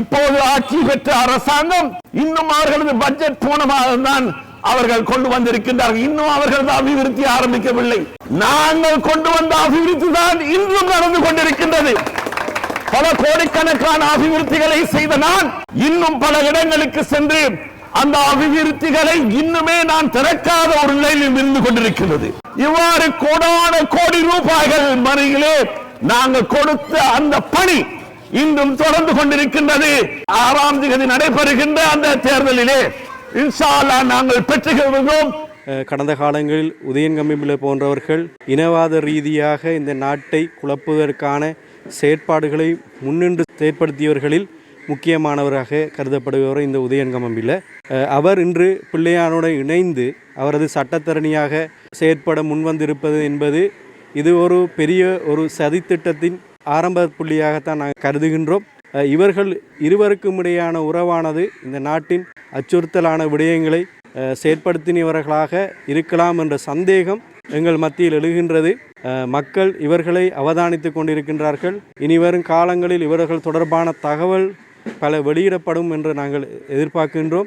இப்போது ஆட்சி பெற்ற அரசாங்கம் இன்னும் அவர்களது பட்ஜெட் போன மாதம் தான் அவர்கள் கொண்டு வந்திருக்கின்றார்கள். இன்னும் அவர்கள் அபிவிருத்தி ஆரம்பிக்கவில்லை. நாங்கள் கொண்டு வந்த அபிவிருத்தி தான் இன்றும் நடந்து கொண்டிருக்கின்றது. பல கோடிக்கணக்கான அபிவிருத்திகளை செய்த நான் இன்னும் பல இடங்களுக்கு சென்று அந்த அபிவிருத்திகளை இன்னுமே நான் திறக்காத ஒரு நிலையில் இருந்து கொண்டிருக்கிறது இவ்வாறு கோடான கோடி ரூபாய்கள் மறையிலே நாங்கள் கொடுத்த அந்த பணி இன்றும் தொடர்ந்து கொண்டிருக்கின்றது. ஆறாம் தேதி நடைபெறுகின்ற அந்த தேர்தலிலே இன்ஷா நாங்கள் பெற்றுகிறோம் கடந்த காலங்களில் உதயன் கம்பிம்பிள்ளை போன்றவர்கள் இனவாத ரீதியாக இந்த நாட்டை குழப்புவதற்கான செயற்பாடுகளை முன்னின்று செயற்படுத்தியவர்களில் முக்கியமானவராக கருதப்படுபவர் இந்த உதயன் கம்பம்பிள்ளை அவர் இன்று பிள்ளையானோடு இணைந்து அவரது சட்டத்தரணியாக செயற்பட முன்வந்திருப்பது என்பது இது ஒரு பெரிய ஒரு சதித்திட்டத்தின் ஆரம்ப புள்ளியாகத்தான் நாங்கள் கருதுகின்றோம். இவர்கள் இருவருக்கும் இடையான உறவானது இந்த நாட்டின் அச்சுறுத்தலான விடயங்களை செயற்படுத்தினவர்களாக இருக்கலாம் என்ற சந்தேகம் எங்கள் மத்தியில் எழுகின்றது. மக்கள் இவர்களை அவதானித்து கொண்டிருக்கின்றார்கள். இனிவரும் காலங்களில் இவர்கள் தொடர்பான தகவல் பல வெளியிடப்படும் என்று நாங்கள் எதிர்பார்க்கின்றோம்.